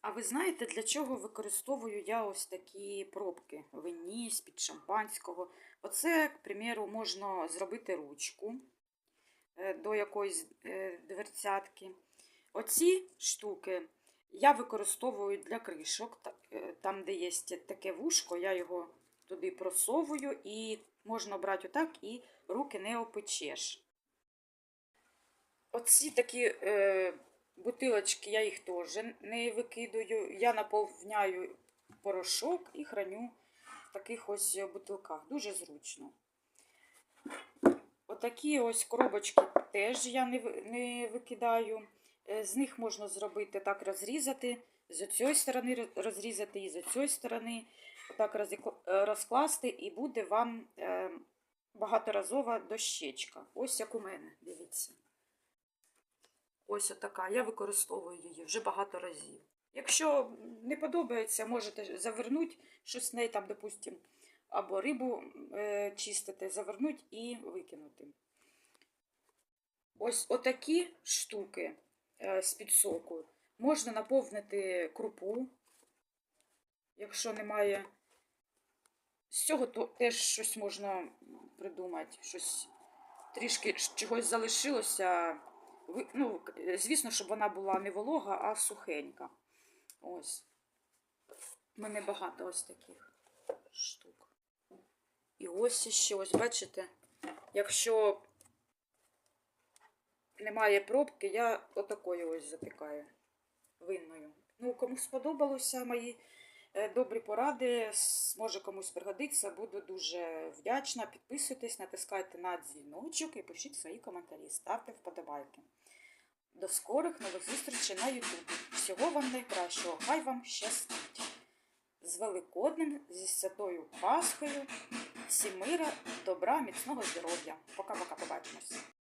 А ви знаєте, для чого використовую я ось такі пробки винні з-під шампанського? Оце, к примеру, можна зробити ручку е, до якоїсь е, дверцятки. Оці штуки я використовую для кришок. Е, Там, де є таке вушко, я його туди просовую і можна брати отак, і руки не опечеш. Оці такі бутилочки, я їх теж не викидаю. Я наповняю порошок і храню в таких ось бутилках. Дуже зручно. Отакі ось коробочки теж я не, викидаю. Е, З них можна зробити так розрізати, з цієї сторони розрізати і з цієї сторони. Розікла- е, розкласти, і буде вам е, багаторазова дощечка. Ось як у мене, дивіться. Ось така. Я використовую її вже багато разів. Якщо не подобається, можете завернути щось в неї там, допустимо, або рибу е, чистити, завернути і викинути. Ось отакі штуки е, з-під соку можна наповнити крупу, якщо немає. З цього то теж щось можна придумати, щось трішки чогось залишилося. Ну, звісно, щоб вона була не волога, а сухенька. Ось. У мене багато ось таких штук. І ось ще, ось, бачите, якщо немає пробки, я отакою ось затикаю винною. Ну, кому сподобалося мої добрі поради, може комусь пригодиться, буду дуже вдячна. Підписуйтесь, натискайте на дзвіночок і пишіть свої коментарі, ставте вподобайки. До скорих нових зустрічей на Ютубі. Всього вам найкращого, хай вам щастить. З Великоднем, зі святою Пасхою, всім мира, добра, міцного здоров'я. Пока-пока, побачимось.